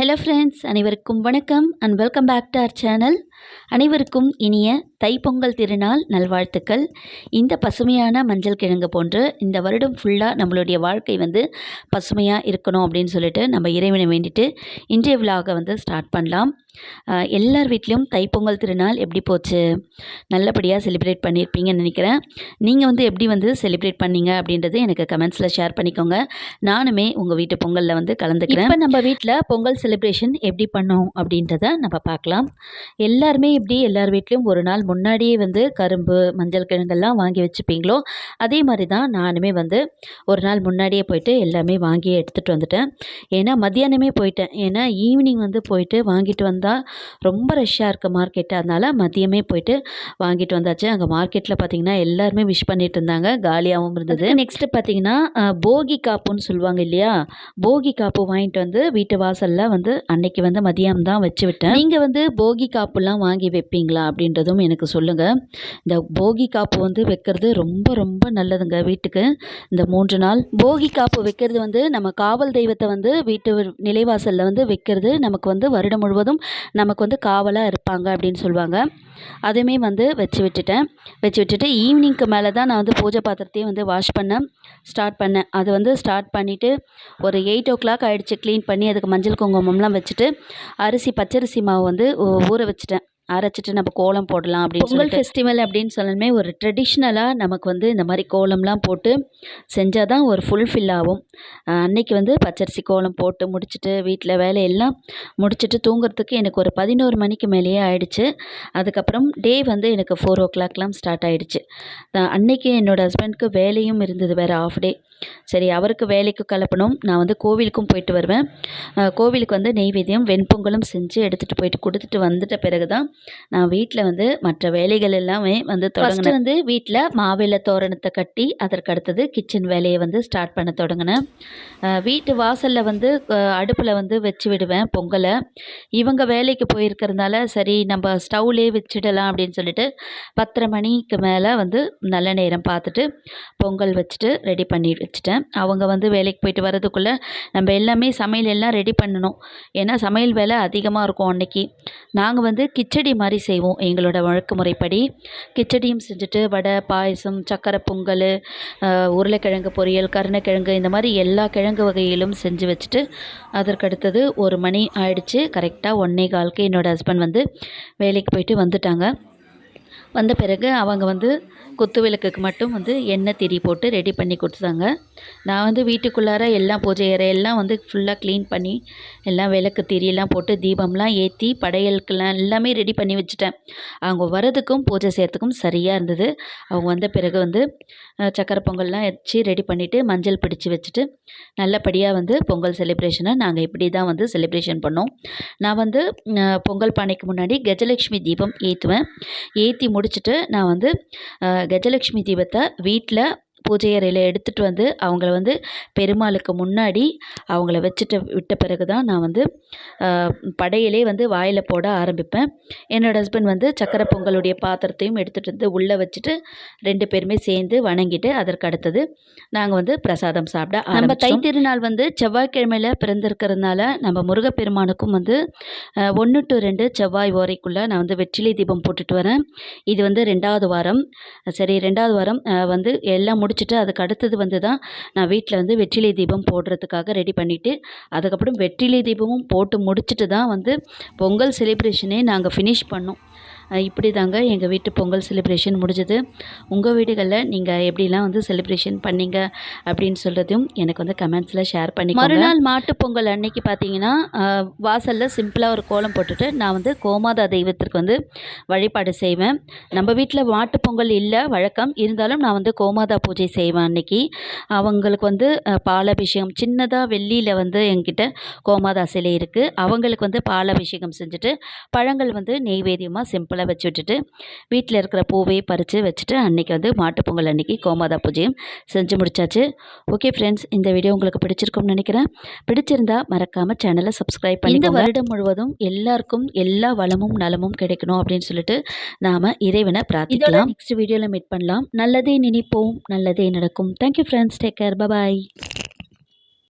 Hello friends அனைவருக்கும் வணக்கம் and welcome back to our channel அனைவருக்கும் இனிய தைப்பொங்கல் திருநாள் நல்வாழ்த்துக்கள். இந்த பசுமையான மஞ்சள் கிழங்கு போன்று இந்த வருடம் ஃபுல்லாக நம்மளுடைய வாழ்க்கை வந்து பசுமையாக இருக்கணும் அப்படின்னு சொல்லிட்டு நம்ம இறைவனை வேண்டிட்டு இன்றைய விழாவை வந்து ஸ்டார்ட் பண்ணலாம். எல்லார் வீட்லேயும் தைப்பொங்கல் திருநாள் எப்படி போச்சு? நல்லபடியாக செலிப்ரேட் பண்ணியிருப்பீங்கன்னு நினைக்கிறேன். நீங்கள் வந்து எப்படி வந்து செலிப்ரேட் பண்ணீங்க அப்படின்றது எனக்கு கமெண்ட்ஸில் ஷேர் பண்ணிக்கோங்க. நானுமே உங்கள் வீட்டு பொங்கலில் வந்து கலந்துக்கிறேன். இப்போ நம்ம வீட்டில் பொங்கல் செலிப்ரேஷன் எப்படி பண்ணோம் அப்படின்றத நம்ம பார்க்கலாம். எல்லாருமே இப்படி எல்லார் வீட்லேயும் ஒரு நாள் முன்னாடியே வந்து கரும்பு மஞ்சள் கிழங்கெல்லாம் வாங்கி வச்சுப்பீங்களோ? அதே மாதிரி தான் நானுமே வந்து ஒரு நாள் முன்னாடியே போயிட்டு எல்லாமே வாங்கி எடுத்துகிட்டு வந்துட்டேன். ஏன்னா மத்தியானமே போயிட்டேன். ஏன்னா ஈவினிங் வந்து போயிட்டு வாங்கிட்டு வந்தால் ரொம்ப ரஷ்ஷாக இருக்குது மார்க்கெட்டு. அதனால் மதியமே போயிட்டு வாங்கிட்டு வந்தாச்சு. அங்கே மார்க்கெட்டில் பார்த்தீங்கன்னா எல்லாருமே விஷ் பண்ணிட்டு இருந்தாங்க. காலியாகவும் இருந்தது. நெக்ஸ்ட்டு பார்த்தீங்கன்னா போகி காப்புன்னு சொல்லுவாங்க இல்லையா? போகி காப்பு வாங்கிட்டு வந்து வீட்டு வாசலில் வந்து அன்னைக்கு வந்து மதியம் தான் வச்சு விட்டேன். நீங்கள் வந்து போகி காப்புலாம் வாங்கி வைப்பீங்களா அப்படின்றதும் எனக்கு சொல்லுங்கள் இந்த போகி காப்பு வந்து வைக்கிறது ரொம்ப ரொம்ப நல்லதுங்க வீட்டுக்கு. இந்த மூன்று நாள் போகி காப்பு வைக்கிறது வந்து நம்ம காவல் தெய்வத்தை வந்து வீட்டு நிலைவாசலில் வந்து வைக்கிறது நமக்கு வந்து வருடம் முழுவதும் நமக்கு வந்து காவலாக இருப்பாங்க அப்படின்னு சொல்லுவாங்க. அதுவுமே வந்து வச்சு விட்டுட்டேன். வச்சு விட்டுட்டு ஈவினிங்க்கு மேலே தான் நான் வந்து பூஜை பாத்திரத்தையும் வந்து வாஷ் பண்ண ஸ்டார்ட் பண்ணேன். அது வந்து ஸ்டார்ட் பண்ணிவிட்டு ஒரு எயிட் ஓ கிளாக் ஆகிடுச்சு க்ளீன் பண்ணி அதுக்கு மஞ்சள் குங்குமம்லாம் வச்சுட்டு அரிசி பச்சரிசி மாவு வந்து ஊ- ஊற வச்சுட்டேன். அரைச்சிட்டு நம்ம கோலம் போடலாம் அப்படின்னு பொங்கல் ஃபெஸ்டிவல் அப்படின்னு சொல்லணுமே ஒரு ட்ரெடிஷ்னலாக நமக்கு வந்து இந்த மாதிரி கோலம்லாம் போட்டு செஞ்சால் தான் ஒரு ஃபுல்ஃபில் ஆகும். அன்னைக்கு வந்து பச்சரிசி கோலம் போட்டு முடிச்சுட்டு வீட்டில் வேலையெல்லாம் முடிச்சுட்டு தூங்குறதுக்கு எனக்கு ஒரு பதினோரு மணிக்கு மேலேயே ஆயிடுச்சு. அதுக்கப்புறம் டே வந்து எனக்கு ஃபோர் ஓ கிளாக்லாம் ஸ்டார்ட் ஆயிடுச்சு. நான் அன்னைக்கு என்னோட ஹஸ்பண்ட்க்கு வேலையும் இருந்தது வேறு ஆஃப் டே சரி அவருக்கு வேலைக்கு கிளப்பணும். நான் வந்து கோவிலுக்கும் போயிட்டு வருவேன். கோவிலுக்கு வந்து நெய்வேத்தியம் வெண்பொங்கலும் செஞ்சு எடுத்துகிட்டு போயிட்டு கொடுத்துட்டு வந்துட்ட பிறகு தான் நான் வீட்டில் வந்து மற்ற வேலைகள் எல்லாமே வந்து தொடங்கினேன். வந்து வீட்டில் மாவிலை தோரணத்தை கட்டி அதற்கு அடுத்தது கிச்சன் வேலையை வந்து ஸ்டார்ட் பண்ண தொடங்கினேன். வீட்டு வாசலில் வந்து அடுப்பில் வந்து வச்சு விடுவேன் பொங்கலை. இவங்க வேலைக்கு போயிருக்கிறதுனால சரி நம்ம ஸ்டவ்லேயே வச்சிடலாம் அப்படின்னு சொல்லிட்டு பத்தரை மணிக்கு மேலே வந்து நல்ல நேரம் பார்த்துட்டு பொங்கல் வச்சுட்டு ரெடி பண்ணி வச்சுட்டேன் அவங்க வந்து வேலைக்கு போயிட்டு வரதுக்குள்ளே நம்ம எல்லாமே சமையல் எல்லாம் ரெடி பண்ணணும். ஏன்னா சமையல் வேலை அதிகமாக இருக்கும் அன்னைக்கு. நாங்கள் வந்து கிச்சடி மாதிரி செய்வோம் எங்களோட வழக்கு முறைப்படி. கிச்சடியும் செஞ்சுட்டு வடை பாயசம் சக்கரை பொங்கல் உருளைக்கிழங்கு பொரியல் கருணைக்கிழங்கு இந்த மாதிரி எல்லா கிழங்கு வகையிலும் செஞ்சு வச்சுட்டு அதற்கடுத்தது ஒரு மணி ஆயிடுச்சு. கரெக்டாக ஒன்னே காலுக்கு என்னோடய ஹஸ்பண்ட் வந்து வேலைக்கு போயிட்டு வந்துட்டாங்க. வந்த பிறகு அவங்க வந்து குத்து விளக்குக்கு மட்டும் வந்து எண்ணெய் திரி போட்டு ரெடி பண்ணி கொடுத்தாங்க. நான் வந்து வீட்டுக்குள்ளார எல்லாம் பூஜை அறை எல்லாம் வந்து ஃபுல்லாக க்ளீன் பண்ணி எல்லாம் விளக்கு திரியெல்லாம் போட்டு தீபம்லாம் ஏற்றி படையலுக்கெல்லாம் எல்லாமே ரெடி பண்ணி வச்சுட்டேன். அவங்க வரதுக்கும் பூஜை செய்கிறதுக்கும் சரியாக இருந்தது. அவங்க வந்த பிறகு வந்து சக்கரை பொங்கல்லாம் வச்சு ரெடி பண்ணிவிட்டு மஞ்சள் பிடிச்சி வச்சுட்டு நல்லபடியாக வந்து பொங்கல் செலிப்ரேஷனை நாங்கள் இப்படி தான் வந்து செலிப்ரேஷன் பண்ணோம். நான் வந்து பொங்கல் பானைக்கு முன்னாடி கஜலட்சுமி தீபம் ஏற்றுவேன் ஏற்றி முடிச்சுட்டு நான் வந்து கஜலட்சுமி தீபத்தை வீட்டில் பூஜை அறையில் எடுத்துகிட்டு வந்து அவங்கள வந்து பெருமாளுக்கு முன்னாடி அவங்கள வச்சுட்டு விட்ட பிறகு தான் நான் வந்து படையலே வந்து வாயில் போட ஆரம்பிப்பேன். என்னோடய ஹஸ்பண்ட் வந்து சக்கரை பொங்கலுடைய பாத்திரத்தையும் எடுத்துகிட்டு வந்து உள்ளே வச்சுட்டு ரெண்டு பேருமே சேர்ந்து வணங்கிட்டு அதற்கு அடுத்தது நாங்கள் வந்து பிரசாதம் சாப்பிட நம்ம தை திருநாள் வந்து செவ்வாய்க்கிழமையில் பிறந்திருக்கிறதுனால நம்ம முருகப்பெருமானுக்கும் வந்து ஒன்று டு ரெண்டு செவ்வாய் வரைக்குள்ளே நான் வந்து வெற்றிலை தீபம் போட்டுட்டு வரேன். இது வந்து ரெண்டாவது வாரம். சரி ரெண்டாவது வாரம் வந்து எல்லாம் முடிச்சுட்டு அதுக்கு அடுத்தது வந்து தான் நான் வீட்டில் வந்து வெற்றிலை தீபம் போடுறதுக்காக ரெடி பண்ணிவிட்டு அதுக்கப்புறம் வெற்றிலை தீபமும் போட்டு முடிச்சுட்டு தான் வந்து பொங்கல் செலிப்ரேஷனே நாங்கள் ஃபினிஷ் பண்ணோம். இப்படி தாங்க எங்கள் வீட்டு பொங்கல் செலிப்ரேஷன் முடிஞ்சது. உங்கள் வீடுகளில் நீங்கள் எப்படிலாம் வந்து செலிப்ரேஷன் பண்ணீங்க அப்படின்னு சொல்கிறதையும் எனக்கு வந்து கமெண்ட்ஸில் ஷேர் பண்ணி மறுநாள் மாட்டு பொங்கல் அன்னைக்கு பார்த்தீங்கன்னா வாசலில் சிம்பிளாக ஒரு கோலம் போட்டுட்டு நான் வந்து கோமாதா தெய்வத்திற்கு வந்து வழிபாடு செய்வேன். நம்ம வீட்டில் மாட்டு பொங்கல் இல்லை வழக்கம். இருந்தாலும் நான் வந்து கோமாதா பூஜை செய்வேன் அன்னைக்கு. அவங்களுக்கு வந்து பாலபிஷேகம் சின்னதாக வெள்ளியில் வந்து என்கிட்ட கோமாதா சிலை இருக்குது அவங்களுக்கு வந்து பாலபிஷேகம் செஞ்சுட்டு பழங்கள் வந்து நெய்வேத்தியமாக சிம்பிளாக வச்சு விட்டுட்டு வீட்டில் இருக்கிற பூவை பறித்து வச்சுட்டு அன்னைக்கு வந்து மாட்டுப் பொங்கல் அன்னைக்கு கோமாதா பூஜையும் செஞ்சு முடிச்சாச்சு. ஓகே ஃப்ரெண்ட்ஸ் இந்த வீடியோ உங்களுக்கு பிடிச்சிருக்கும்னு நினைக்கிறேன். பிடிச்சிருந்தா மறக்காம சேனலை சப்ஸ்கிரைப் பண்ணி இந்த வருடம் முழுவதும் எல்லாருக்கும் எல்லா வளமும் நலமும் கிடைக்கணும் அப்படின்னு சொல்லிட்டு நாம இறைவனை பிரார்த்திக்கலாம். நெக்ஸ்ட் வீடியோவில் மீட் பண்ணலாம். நல்லதே நினைப்போம் நல்லதே நடக்கும். Thank you friends take care bye bye